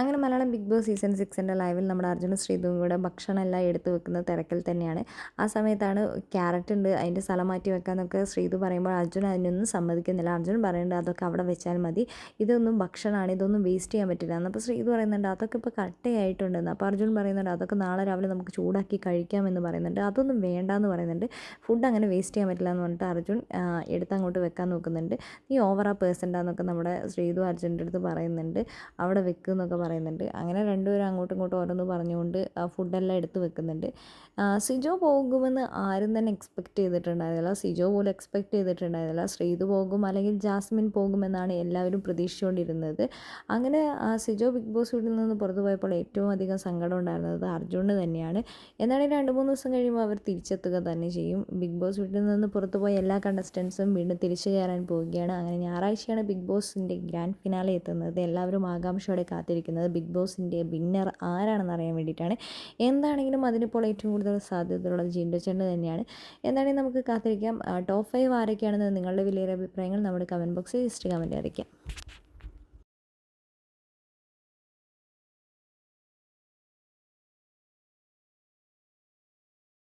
അങ്ങനെ Malayalam Bigg Boss season സിക്സിന്റെ ലൈവിൽ നമ്മുടെ അർജുന ശ്രീധുവും കൂടെ ഭക്ഷണം എല്ലാം എടുത്ത് വെക്കുന്ന തിരക്കിൽ തന്നെയാണ്. ആ സമയത്താണ് ക്യാരറ്റ് ഉണ്ട് അതിന്റെ സ്ഥലം മാറ്റി വെക്കാമെന്നൊക്കെ ശ്രീധു പറയുമ്പോൾ അർജുൻ അതിനൊന്നും സമ്മതിക്കുന്നില്ല. അർജുൻ പറയുന്നുണ്ട് അതൊക്കെ അവിടെ വെച്ചാൽ മതി. ഇതൊന്നും ഭക്ഷണമാണ് ഇതൊന്നും വേസ്റ്റ് ചെയ്യാൻ പറ്റില്ല. എന്നപ്പോൾ ശ്രീധു പറയുന്നുണ്ട് അതൊക്കെ ഇപ്പോൾ കട്ടയായിട്ടുണ്ടെന്ന് അപ്പോൾ അർജുൻ പറയുന്നുണ്ട് അതൊക്കെ നാളെ രാവിലെ നമുക്ക് ചൂടാക്കി കഴിക്കാമെന്ന് പറയുന്നുണ്ട്. അതൊന്നും വേണ്ടാന്ന് പറയുന്നുണ്ട്. ഫുഡ് അങ്ങനെ വേസ്റ്റ് ചെയ്യാൻ പറ്റില്ല എന്ന് പറഞ്ഞിട്ട് അർജുൻ എടുത്ത് അങ്ങോട്ട് വെക്കാൻ നോക്കുന്നുണ്ട്. നീ ഓവർ ആ പേഴ്സന്റാന്നൊക്കെ നമ്മുടെ ശ്രീധു അർജുന്റെ അടുത്ത് പറയുന്നുണ്ട്. അവിടെ വെക്കുന്നൊക്കെ പറയുന്നുണ്ട്. അങ്ങനെ രണ്ടുപേരും അങ്ങോട്ടും ഇങ്ങോട്ടും ഓരോന്ന് പറഞ്ഞുകൊണ്ട് ഫുഡെല്ലാം എടുത്ത് വെക്കുന്നുണ്ട്. സിജോ പോകുമെന്ന് ആരും തന്നെ എക്സ്പെക്റ്റ് ചെയ്തിട്ടുണ്ടായിരുന്നില്ല. സിജോ പോലും എക്സ്പെക്റ്റ് ചെയ്തിട്ടുണ്ടായിരുന്നില്ല. ശ്രീതു പോകും അല്ലെങ്കിൽ ജാസ്മിൻ പോകുമെന്നാണ് എല്ലാവരും പ്രതീക്ഷിച്ചുകൊണ്ടിരുന്നത്. അങ്ങനെ സിജോ ബിഗ് ബോസ് വീട്ടിൽ നിന്ന് പുറത്തു പോയപ്പോൾ ഏറ്റവും അധികം സങ്കടം ഉണ്ടായിരുന്നത് അർജുന് തന്നെയാണ്. എന്നാണ് രണ്ട് മൂന്ന് ദിവസം കഴിയുമ്പോൾ അവർ തിരിച്ചെത്തുക തന്നെ ചെയ്യും. ബിഗ് ബോസ് വീട്ടിൽ നിന്ന് പുറത്തു പോയ എല്ലാ കണ്ടസ്റ്റൻസും വീണ്ടും തിരിച്ചു കയറാൻ പോവുകയാണ്. അങ്ങനെ ഞായറാഴ്ചയാണ് ബിഗ് ബോസിന്റെ ഗ്രാൻഡ് ഫിനാലെ എത്തുന്നത്. എല്ലാവരും ആകാംക്ഷയോടെ കാത്തിരിക്കുന്നത്. ബിഗ് ബോസിന്റെ വിന്നർ ആരാണെന്ന് അറിയാൻ വേണ്ടിയിട്ടാണ്. എന്താണെങ്കിലും അതിനിപ്പോൾ ഏറ്റവും കൂടുതൽ സാധ്യതയുള്ളത് ജിൻഡോ ചേട്ടൻ തന്നെയാണ്. എന്താണെങ്കിലും നമുക്ക് കാത്തിരിക്കാം. ടോപ്പ് ഫൈവ് ആരൊക്കെയാണെന്ന് നിങ്ങളുടെ വലിയ അഭിപ്രായങ്ങൾ നമ്മുടെ കമന്റ് ബോക്സിൽ ജസ്റ്റ് കമന്റ് അറിയിക്കാം.